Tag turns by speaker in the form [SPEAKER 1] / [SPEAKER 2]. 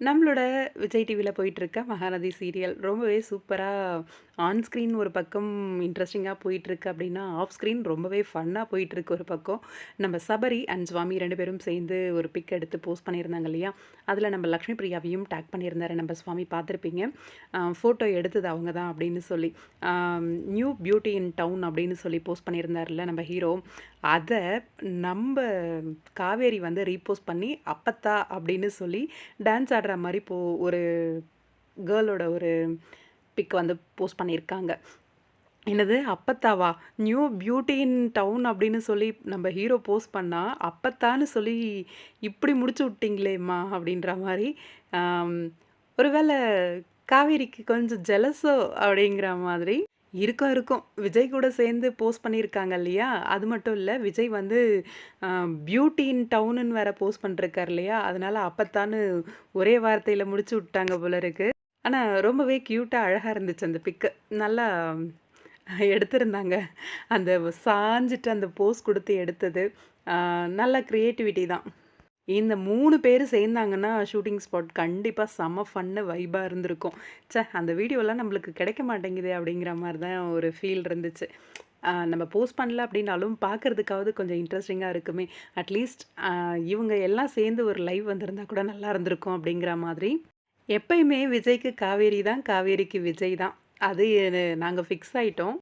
[SPEAKER 1] நம்மளோட விஜய் டிவியில் போயிட்டுருக்க மகாநதி சீரியல் ரொம்பவே சூப்பராக ஆன் ஸ்க்ரீன் ஒரு பக்கம் இன்ட்ரெஸ்டிங்காக போயிட்டுருக்கு அப்படின்னா ஆஃப் ஸ்க்ரீன் ரொம்பவே ஃபன்னாக போயிட்டுருக்கு ஒரு பக்கம். நம்ம சபரி அண்ட் சுவாமி ரெண்டு பேரும் சேர்ந்து ஒரு பிக் எடுத்து போஸ்ட் பண்ணியிருந்தாங்க இல்லையா? அதில் நம்ம லக்ஷ்மி பிரியாவையும் டேக் பண்ணியிருந்தாரு நம்ம சுவாமி பார்த்துருப்பீங்க. ஃபோட்டோ எடுத்தது அவங்க தான் அப்படின்னு சொல்லி. நியூ பியூட்டி இன் டவுன் அப்படின்னு சொல்லி போஸ்ட் பண்ணியிருந்தார்ல நம்ம ஹீரோ அதை நம்ம காவேரி வந்து ரீபோஸ்ட் பண்ணி அப்பத்தா அப்படின்னு சொல்லி டான்ஸ் விளையாடுற மாதிரி போ ஒரு கேர்ளோட ஒரு பிக் வந்து போஸ்ட் பண்ணியிருக்காங்க. என்னது? அப்பத்தாவா? நியூ பியூட்டி இன் டவுன் அப்படின்னு சொல்லி நம்ம ஹீரோ போஸ்ட் பண்ணால் அப்பத்தான்னு சொல்லி இப்படி முடிச்சு விட்டிங்களேம்மா அப்படின்ற மாதிரி ஒருவேளை காவேரிக்கு கொஞ்சம் ஜெலஸோ அப்படிங்கிற மாதிரி இருக்கும் இருக்கும். விஜய் கூட சேர்ந்து போஸ்ட் பண்ணியிருக்காங்க இல்லையா? அது மட்டும் இல்லை விஜய் வந்து பியூட்டி இன் டவுனுன்னு வேற போஸ்ட் பண்ணிருக்கார் இல்லையா? அதனால அப்பத்தான்னு ஒரே வார்த்தையில் முடிச்சு விட்டாங்க போல இருக்கு. ஆனால் ரொம்பவே க்யூட்டாக அழகாக இருந்துச்சு அந்த பிக்கு நல்லா எடுத்திருந்தாங்க. அந்த சாஞ்சிட்டு அந்த போஸ் கொடுத்து எடுத்தது. நல்ல க்ரியேட்டிவிட்டி தான். இந்த மூணு பேர் சேர்ந்தாங்கன்னா ஷூட்டிங் ஸ்பாட் கண்டிப்பாக செம்ம ஃபன்னு வைபாக இருந்திருக்கும். சே அந்த வீடியோலாம் நம்மளுக்கு கிடைக்க மாட்டேங்குது அப்படிங்கிற மாதிரி தான் ஒரு ஃபீல் இருந்துச்சு. நம்ம போஸ்ட் பண்ணல அப்படின்னாலும் பார்க்கறதுக்காவது கொஞ்சம் இன்ட்ரெஸ்டிங்காக இருக்குமே. அட்லீஸ்ட் இவங்க எல்லாம் சேர்ந்து ஒரு லைவ் வந்திருந்தா கூட நல்லா இருந்திருக்கும் அப்படிங்கிற மாதிரி. எப்பயுமே விஜய்க்கு காவேரி தான் காவேரிக்கு விஜய் தான். அது நாங்கள் ஃபிக்ஸ் ஆகிட்டோம்